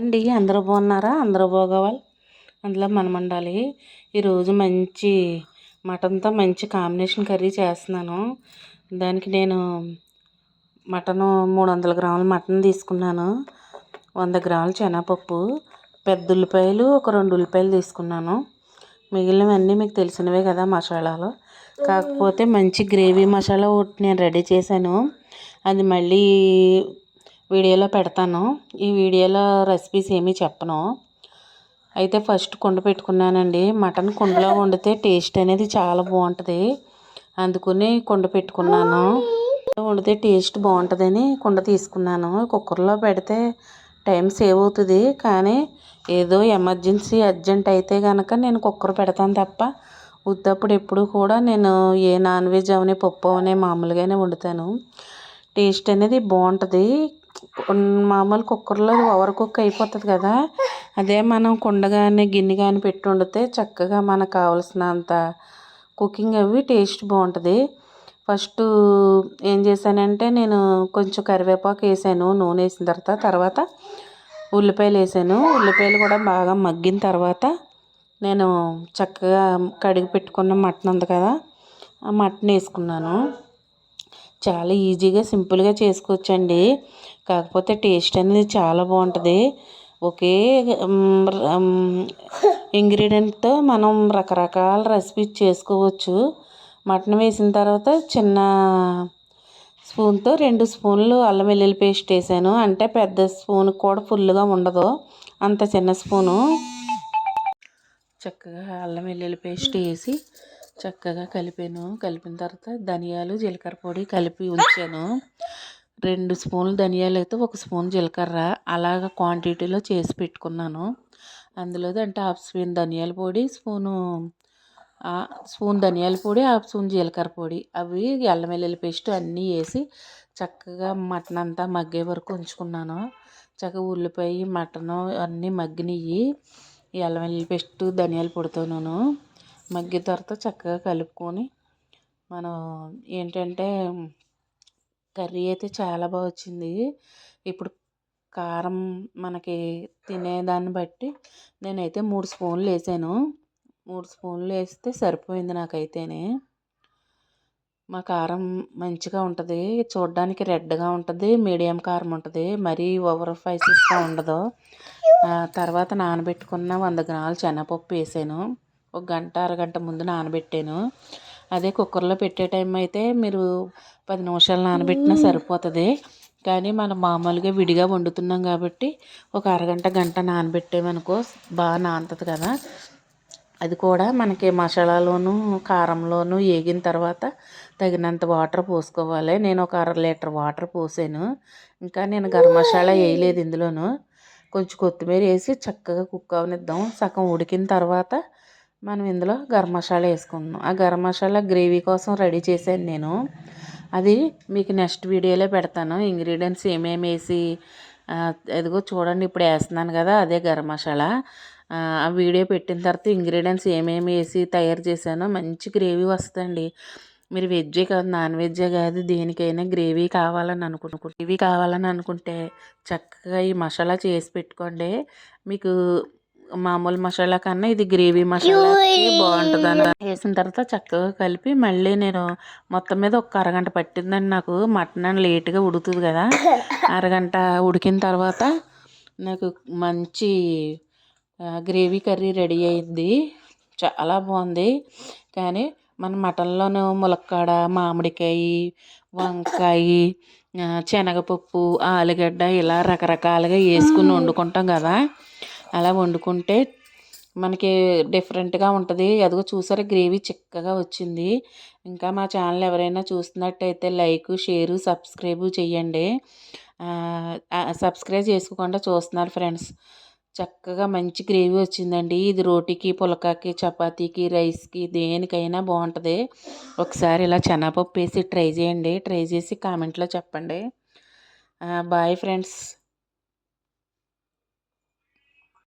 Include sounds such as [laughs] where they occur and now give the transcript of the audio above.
అండి అందరూ బాగున్నారా? అందరూ బాగోవాలి? అందులో మనం ఉండాలి. ఈరోజు మంచి మటన్తో మంచి కాంబినేషన్ కర్రీ చేస్తున్నాను. దానికి నేను మటను మూడు వందల గ్రాముల మటన్ తీసుకున్నాను. వంద గ్రాముల శనగపప్పు పెద్ద ఉల్లిపాయలు ఒక రెండు ఉల్లిపాయలు తీసుకున్నాను. మిగిలినవన్నీ మీకు తెలిసినవే కదా మసాలాలు. కాకపోతే మంచి గ్రేవీ మసాలా ఒకటి నేను రెడీ చేశాను. అది మళ్ళీ వీడియోలో పెడతాను. ఈ వీడియోలో రెసిపీస్ ఏమీ చెప్పను. అయితే ఫస్ట్ కుండ పెట్టుకున్నానండి. మటన్ కుండలో వండితే టేస్ట్ అనేది చాలా బాగుంటుంది. అందుకని కుండ పెట్టుకున్నాను. వండితే టేస్ట్ బాగుంటుందని కుండ తీసుకున్నాను. కుక్కర్లో పెడితే టైం సేవ్ అవుతుంది. కానీ ఏదో ఎమర్జెన్సీ అర్జెంట్ అయితే కనుక నేను కుక్కర్ పెడతాను తప్ప ఉత్తప్పుడు ఎప్పుడు కూడా నేను ఏ నాన్ వెజ్ అవని పప్పు అవనే మామూలుగానే వండుతాను. టేస్ట్ అనేది బాగుంటుంది. మామూలు కుక్కర్లో ఓవర్ కుక్ అయిపోతుంది కదా అదే మనం కుండ కానీ గిన్నె కానీ పెట్టి వండితే చక్కగా మనకు కావాల్సినంత కుకింగ్ అవి టేస్ట్ బాగుంటుంది. ఫస్ట్ ఏం చేశానంటే నేను కొంచెం కరివేపాకు వేసాను నూనె వేసిన తర్వాత తర్వాత ఉల్లిపాయలు వేసాను. ఉల్లిపాయలు కూడా బాగా మగ్గిన తర్వాత నేను చక్కగా కడిగి పెట్టుకున్న మటన్ ఉంది కదా ఆ మటన్ వేసుకున్నాను. చాలా ఈజీగా సింపుల్గా చేసుకోవచ్చండి. కాకపోతే టేస్ట్ అనేది చాలా బాగుంటుంది. ఒకే ఇంగ్రీడియంట్తో మనం రకరకాల రెసిపీస్ చేసుకోవచ్చు. మటన్ వేసిన తర్వాత చిన్న స్పూన్తో రెండు స్పూన్లు అల్లం వెల్లుల్లి పేస్ట్ వేసాను. అంటే పెద్ద స్పూన్ కూడా ఫుల్గా ఉండదు. అంత చిన్న స్పూను. చక్కగా అల్లం వెల్లుల్లి పేస్ట్ వేసి చక్కగా కలిపాను. కలిపిన తర్వాత ధనియాలు జీలకర్ర పొడి కలిపి ఉంచాను. రెండు స్పూన్లు ధనియాలు అయితే ఒక స్పూన్ జీలకర్ర అలాగ క్వాంటిటీలో చేసి పెట్టుకున్నాను. అందులో అంటే హాఫ్ స్పూన్ ధనియాల పొడి స్పూను స్పూన్ ధనియాల పొడి హాఫ్ స్పూన్ జీలకర్ర పొడి. అవి అల్లం వెల్లుల్లి పేస్ట్ అన్నీ వేసి చక్కగా మటన్ అంతా మగ్గే వరకు ఉంచుకున్నాను. చక్కగా ఉల్లిపాయ మటన్ అన్నీ మగ్గినవి ఈ అల్లం వెల్లుల్లి పేస్ట్ ధనియాల పొడితోనూ మగ్గిన తర్వాత చక్కగా కలుపుకొని మనం ఏంటంటే కర్రీ అయితే చాలా బాగా వచ్చింది. ఇప్పుడు కారం మనకి తినేదాన్ని బట్టి నేనైతే మూడు స్పూన్లు వేసాను. మూడు స్పూన్లు వేస్తే సరిపోయింది నాకైతేనే. మా కారం మంచిగా ఉంటుంది. చూడడానికి రెడ్గా ఉంటుంది మీడియం కారం ఉంటుంది మరీ ఓవర్ స్పైసెస్గా ఉండదు. తర్వాత నానబెట్టుకున్న వంద గ్రాములు శనగపప్పు వేసాను. ఒక గంట అరగంట ముందు నానబెట్టాను. అదే కుక్కర్లో పెట్టే టైం అయితే మీరు పది నిమిషాలు నానబెట్టినా సరిపోతుంది. కానీ మనం మామూలుగా విడిగా వండుతున్నాం కాబట్టి ఒక అరగంట గంట నానబెట్టామనుకో బాగా నానుతుంది కదా. అది కూడా మనకి మసాలాలోను కారంలోను వేగిన తర్వాత తగినంత వాటర్ పోసుకోవాలి. నేను ఒక అర లీటర్ వాటర్ పోసాను. ఇంకా నేను గరం మసాలా వేయలేదు ఇందులోను. కొంచెం కొత్తిమీర వేసి చక్కగా కుక్ అవనిద్దాం. సగం ఉడికిన తర్వాత మనం ఇందులో గరం మసాలా వేసుకుందాం. ఆ గరం మసాలా గ్రేవీ కోసం రెడీ చేశాను నేను. అది మీకు నెక్స్ట్ వీడియోలో పెడతాను. ఇంగ్రీడియంట్స్ ఏమేమి వేసి ఎదిగో చూడండి ఇప్పుడు వేస్తున్నాను కదా అదే గరం మసాలా. ఆ వీడియో పెట్టిన తర్వాత ఇంగ్రీడియంట్స్ ఏమేమి వేసి తయారు చేశానో మంచి గ్రేవీ వస్తుందండి. మీరు వెజ్జే కాదు నాన్ వెజ్జే కాదు దేనికైనా గ్రేవీ కావాలని అనుకుంటు. గ్రేవీ కావాలని అనుకుంటే చక్కగా ఈ మసాలా చేసి పెట్టుకోండి. మీకు మామూలు మసాలా కన్నా ఇది గ్రేవీ మసాలా బాగుంటుంది అని వేసిన తర్వాత చక్కగా కలిపి మళ్ళీ నేను మొత్తం మీద ఒక అరగంట పట్టిందండి నాకు. మటన్ అని లేట్గా ఉడుకుతుంది కదా. [laughs] అరగంట ఉడికిన తర్వాత నాకు మంచి గ్రేవీ కర్రీ రెడీ అయింది. చాలా బాగుంది. కానీ మన మటన్లోనూ ములక్కాడ మామిడికాయ వంకాయ శనగపప్పు ఆలుగడ్డ ఇలా రకరకాలుగా వేసుకుని వండుకుంటాం కదా. అలా వండుకుంటే మనకి డిఫరెంట్గా ఉంటుంది. అదిగో చూసారా గ్రేవీ చిక్కగా వచ్చింది. ఇంకా మా ఛానల్ ఎవరైనా చూస్తున్నట్టయితే లైక్ షేరు సబ్స్క్రైబ్ చేయండి సబ్స్క్రైబ్ చేసుకోకుండా చూస్తున్నారు ఫ్రెండ్స్. చక్కగా మంచి గ్రేవీ వచ్చిందండి. ఇది రోటీకి పులకాకి చపాతీకి రైస్కి దేనికైనా బాగుంటుంది. ఒకసారి ఇలా చెనాపప్పు వేసి ట్రై చేయండి. ట్రై చేసి కామెంట్లో చెప్పండి. Bye friends.